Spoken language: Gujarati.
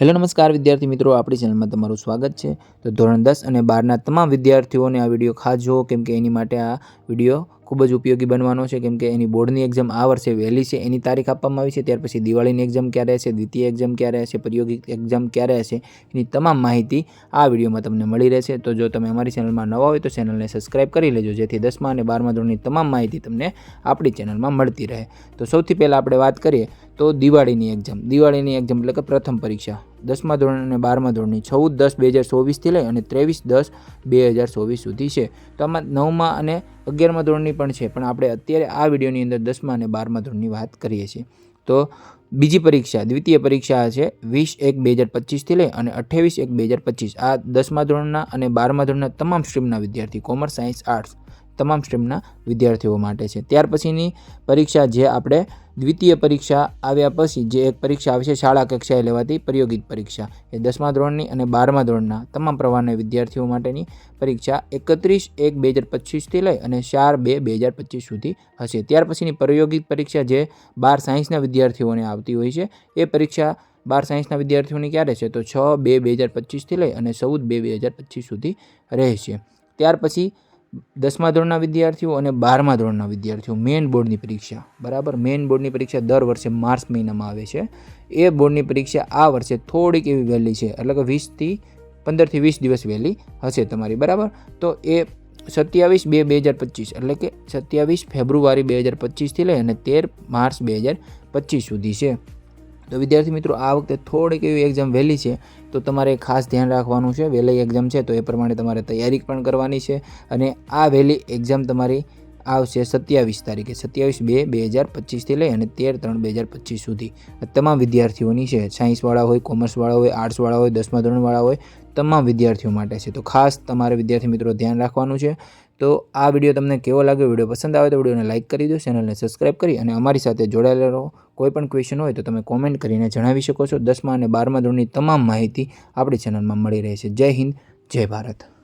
હેલો નમસ્કાર વિદ્યાર્થી મિત્રો, આપણી ચેનલમાં તમારું સ્વાગત છે. તો ધોરણ દસ અને બારના તમામ વિદ્યાર્થીઓને આ વીડિયો ખાસ જુઓ, કેમ એની માટે આ વીડિયો ખૂબ જ ઉપયોગી બનવાનો છે, કેમ કે એની બોર્ડની એક્ઝામ આ વર્ષે વહેલી છે, એની તારીખ આપવામાં આવી છે, ત્યાર પછી દિવાળીની એક્ઝામ ક્યારે હશે, દ્વિતીય એક્ઝામ ક્યારે હશે, પ્રયોગિક એક્ઝામ ક્યારે હશે, એની તમામ માહિતી આ વિડીયોમાં તમને મળી રહેશે. તો જો તમે અમારી ચેનલમાં નવા હોય તો ચેનલને સબસ્ક્રાઇબ કરી લેજો, જેથી દસમા અને બારમા ધોરણની તમામ માહિતી તમને આપણી ચેનલમાં મળતી રહે. તો સૌથી પહેલાં આપણે વાત કરીએ તો દિવાળીની એક્ઝામ દિવાળીની એક્ઝામ એટલે કે પ્રથમ પરીક્ષા. દસમા ધોરણ અને બારમા ધોરણની ચૌદ દસ બે હજાર ચોવીસથી લઈ અને ત્રેવીસ દસ બે હજાર ચોવીસ સુધી છે. તો આમાં નવમા અને અગિયારમા ધોરણની પણ છે. પણ આપણે અત્યારે આ વિડીયોની અંદર દસમા અને બારમા ધોરણની વાત કરીએ છીએ. તો બીજી પરીક્ષા, દ્વિતીય પરીક્ષા છે વીસ એક બે હજાર પચીસથી લઈ અને અઠ્ઠાવીસ એક બે હજાર પચીસ. આ દસમા ધોરણના અને બારમા ધોરણના તમામ સ્ટ્રીમના વિદ્યાર્થી, કોમર્સ, સાયન્સ, આર્ટ્સ તમામ સ્ટ્રીમના વિદ્યાર્થીઓ માટે છે. ત્યાર પછીની પરીક્ષા જે આપણે દ્વિતીય પરીક્ષા આવ્યા પછી જે એક પરીક્ષા આવે છે, શાળા કક્ષાએ લેવાતી પ્રયોગિક પરીક્ષા. એ દસમા ધોરણની અને બારમા ધોરણના તમામ પ્રવાહના વિદ્યાર્થીઓ માટેની પરીક્ષા એકત્રીસ એક બે હજાર પચીસથી લઈ અને ચાર બે બે હજાર પચીસ સુધી હશે. ત્યાર પછીની પ્રયોગિક પરીક્ષા જે બાર સાયન્સના વિદ્યાર્થીઓને આવતી હોય છે, એ પરીક્ષા બાર સાયન્સના વિદ્યાર્થીઓની ક્યારે છે? તો છ બે બે હજાર પચીસથી લઈ અને ચૌદ બે બે હજાર પચીસ સુધી રહેશે. ત્યાર પછી દસમા ધોરણના વિદ્યાર્થીઓ અને બારમા ધોરણના વિદ્યાર્થીઓ મેઇન બોર્ડની પરીક્ષા, બરાબર? મેઇન બોર્ડની પરીક્ષા દર વર્ષે માર્ચ મહિનામાં આવે છે. એ બોર્ડની પરીક્ષા આ વર્ષે થોડીક એવી વહેલી છે, એટલે કે વીસથી પંદરથી વીસ દિવસ વહેલી હશે તમારી, બરાબર? તો એ સત્યાવીસ બે બે હજાર પચીસ, એટલે કે સત્યાવીસ ફેબ્રુઆરી બે હજાર પચીસથી લઈ અને તેર માર્ચ બે હજાર પચીસ સુધી છે. તો વિદ્યાર્થી મિત્રો, આ વખતે થોડીક એવી એક્ઝામ વહેલી છે, તો તમારે ખાસ ધ્યાન રાખવાનું છે. વહેલી એક્ઝામ છે, તો એ પ્રમાણે તમારે તૈયારી પણ કરવાની છે અને આ વહેલી એક્ઝામ તમારી આવશે સત્યાવીસ તારીખે, સત્યાવીસ બે બે હજાર પચીસથી લઈ અને તેર ત્રણ, બે હજાર પચીસ સુધી. તમામ વિદ્યાર્થીઓની છે, સાયન્સવાળા હોય, કોમર્સવાળા હોય, આર્ટ્સવાળા હોય, દસમા ધોરણવાળા હોય, તમામ વિદ્યાર્થીઓ માટે છે. તો ખાસ તમારે વિદ્યાર્થી મિત્રો ધ્યાન રાખવાનું છે. તો આ વીડિયો તમને કેવો લાગ્યો, વીડિયો પસંદ આવે તો વિડીયોને લાઇક કરી દો, ચેનલને સબસ્ક્રાઇબ કરી અને અમારી સાથે જોડાયેલા રહો. કોઈ પણ ક્વેશ્ચન હોય તો તમે કોમેન્ટ કરીને જણાવી શકો છો. દસમા અને બારમા ધોરણની તમામ માહિતી આપણી ચેનલમાં મળી રહે છે. જય હિન્દ, જય ભારત.